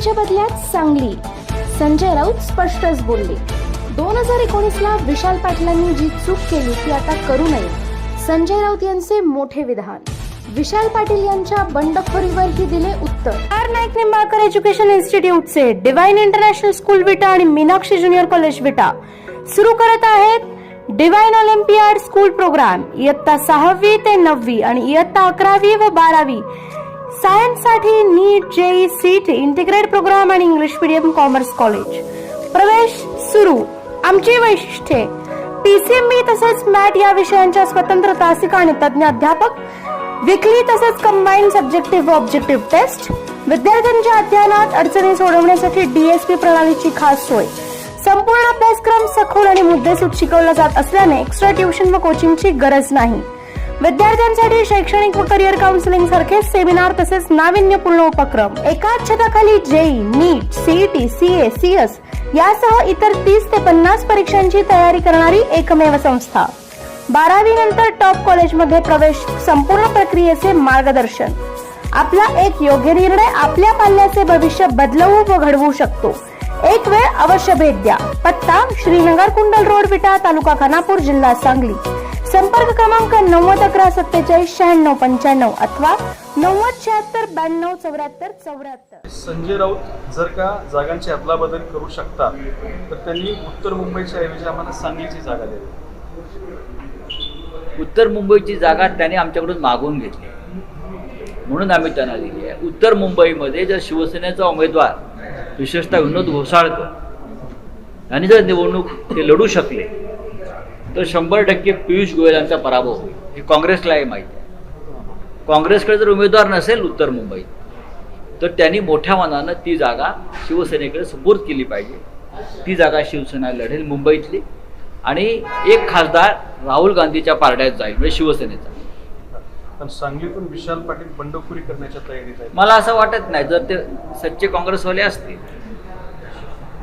मुंबईच्या बदल्यात सांगली. संजय राऊत स्पष्टच बोलले. दोन हजार एकोणीसला विशाल पाटलांनी जी चूक केली ती आता करू नये. संजय राऊत यांचे मोठे विधान. विशाल पाटील यांच्या बंडखोरीवरही दिले उत्तर. आर नाईक निंबाळकर एज्युकेशन इन्स्टिट्यूटचे डिवाइन इंटरनॅशनल स्कूल विटा आणि मीनाक्षी ज्युनियर कॉलेज विटा. सुरू करत आहेत डिवाइन ऑलिम्पियाड स्कूल प्रोग्राम. इयत्ता सहावी ते नववी आणि इयत्ता अकरावी व बारावी सायन्ससाठी NEET JEE CET integrate programme आणि इंग्लिश मीडियम कॉमर्स कॉलेज. प्रवेश सुरू. आमची वैशिष्ट्ये. पीसीएमबी तसेच मॅट या विषयांच्या स्वतंत्र तासिका आणि तज्ज्ञ अध्यापक विकली तसेच कंबाईन सब्जेक्टिव्ह व ऑब्जेक्टिव्ह टेस्ट विद्यार्थ्यांच्या अध्ययनात अडचणी सोडवण्यासाठी डीएसपी प्रणालीची खास सोय. संपूर्ण अभ्यासक्रम सखोल आणि मुद्देसूद शिकवला जात असल्याने एक्स्ट्रा ट्युशन व कोचिंगची गरज नाही. विद्यार्थ्यांसाठी शैक्षणिक व करिअर काउन्सिलिंग सारखे सेमिनार तसेच नाविन्यपूर्ण उपक्रम. एकाच छताखाली JEE NEET CET CA CS यासह इतर तीस ते पन्नास परीक्षांची तयारी करणारी एकमेव संस्था. बारावी नंतर टॉप कॉलेजमध्ये प्रवेश संपूर्ण प्रक्रियेचे मार्गदर्शन. आपला एक योग्य निर्णय आपल्या पाल्याचे भविष्य बदलवू व घडवू शकतो. एक वेळ अवश्य भेट द्या. पत्ता श्रीनगर कुंडल रोड विटा तालुका खानापूर जिल्हा सांगली. संपर्क क्रमांक नव्वद अकरा सत्तेचाळीस शहाण्णव पंच्याण्णव अथवा नव्वद शहात्तर ब्याण्णव चौऱ्याहत्तर चौऱ्याहत्तर. संजय राऊत जर का जागांची अदलाबदल करू शकतात तर त्यांनी उत्तर मुंबईच्या ऐवजी आम्हाला सांगलीची जागा द्यावी उत्तर मुंबईची जागा त्याने आमच्याकडून मागवून घेतली. म्हणून आम्ही त्यांना दिली आहे. उत्तर मुंबईमध्ये जर शिवसेनेचा उमेदवार विशेषतः विनोद घोसाळकर यांनी जर निवडणूक ते लढू शकले तर शंभर टक्के पियुष गोयल यांचा पराभव होईल. हे काँग्रेसलाही माहिती आहे. काँग्रेसकडे जर उमेदवार नसेल उत्तर मुंबईत तर त्यांनी मोठ्या मनानं ती जागा शिवसेनेकडे सुपूर्द केली पाहिजे. ती जागा शिवसेना लढेल मुंबईतली आणि एक खासदार राहुल गांधीच्या पारड्यात जाईल म्हणजे शिवसेनेचा. पण सांगलीतून विशाल पाटील बंडखोरी करण्याच्या तयारीत आहेत. मला असं वाटत नाही जर ते सच्चे काँग्रेसवाले असतील.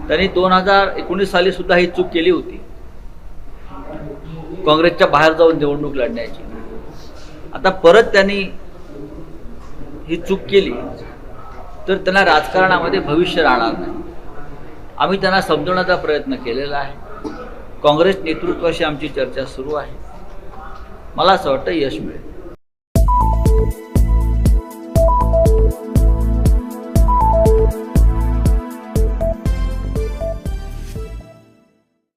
त्यांनी दोन हजार एकोणीस साली सुद्धा ही चूक केली होती. काँग्रेसच्या बाहेर जाऊन निवडणूक लढण्याची. आता परत त्यांनी ही चूक केली तर त्यांना राजकारणामध्ये भविष्य राहणार नाही. आम्ही त्यांना समजवण्याचा प्रयत्न केलेला आहे. काँग्रेस नेतृत्वाशी आमची चर्चा सुरू आहे. मला असं वाटतं यश मिळेल.